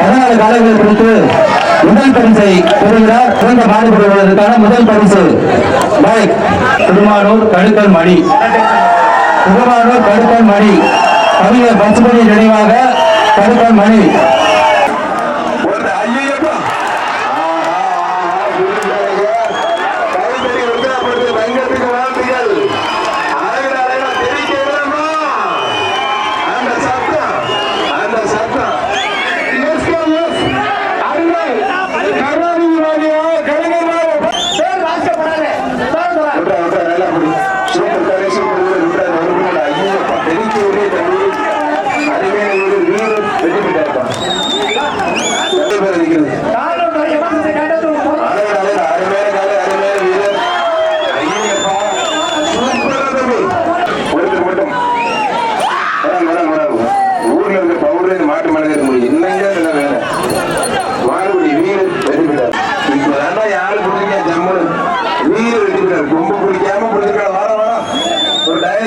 பதினாலு காலைகளை குறித்து முதல் பரிசை பெறுகிறார். சிறந்த மாடுபடுவதற்கான முதல் பரிசு. பைக் திருமானூர் கடுக்கல் மணி திருமானூர் கடுக்கல் மணி கவிஞர் பசுபதி நினைவாக கடுக்கல் மணி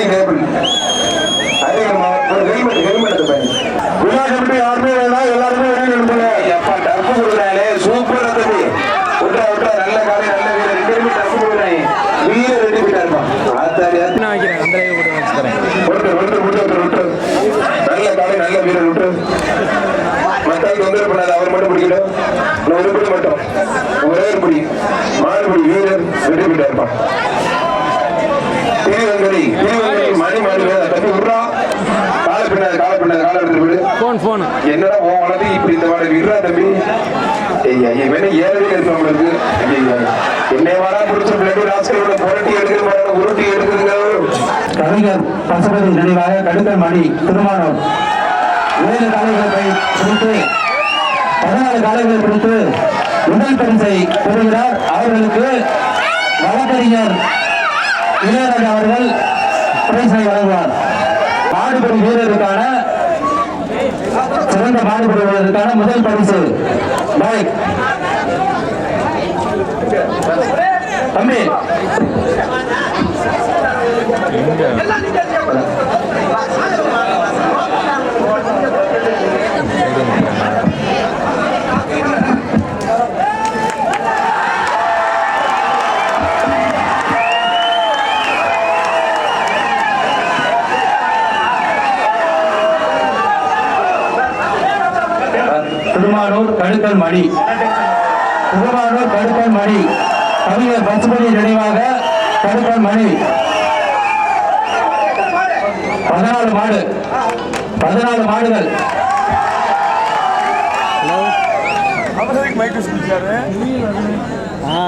டைனிங் டேபிள் அதிகமா ஒரு ஹெல்மெட் ஹெல்மெட் விழா கமிட்டி யாருமே வேணாம் எல்லாருமே வெளியில் எடுப்பாங்க எப்பா டப்பு கொடுக்குறாங்களே சூப்பர் தம்பி விட்றா விட்றா நல்ல காலை நல்ல வீரர் ரெண்டு பேருமே டப்பு கொடுக்குறாங்க வீரர் வெற்றி பெற்றார்ப்பா ஆத்தாரி ஆத்தாரி நான் வைக்கிறேன். அந்த ஒருத்தர் ஒருத்தர் ஒருத்தர் ஒருத்தர் நல்ல காலை நல்ல வீரர் விட்டு மத்தால் தொந்தரவு பண்ணாத அவர் மட்டும் பிடிக்கணும் இன்னும் ஒரு பிடி மட்டும். ஒரே பிடி மாறுபடி வீரர் வெற்றி பெற்றார்ப்பா திருவங்கரி திருவங்கரி மணி மணி தம்பி விட்றா காலை பின்னாது காலை பின்னாது காலை எடுத்து விடு ஃபோன் ஃபோன் என்னடா உன் இப்படி இந்த வாழை விடுறா தம்பி? ஐயா இவனே ஐயா என்னை வாடா பிடிச்ச பிள்ளைங்க ராசிகளோட புரட்டி எடுக்கிற மாதிரி உருட்டி எடுக்குதுங்க கவிஞர் பசுபதி நினைவாக கடுக்கல் மணி திருமானூர். ஏழு காலைகளை பதினாலு காலைகளை முதல் பரிசை பெறுகிறார் அவர்களுக்கு வழக்கறிஞர் சிறந்த மாடுபடுவதற்கான முதல் பரிசு. பைக் தம்பி திருமானூர் கடுக்கல் மணி. திருமானூர் கடுக்கல் மணி. கவிஞர் பசுபதி நினைவாக கடுக்கல் மணி. பதினாலு மாடு. பதினாலு மாடுகள். ஆ.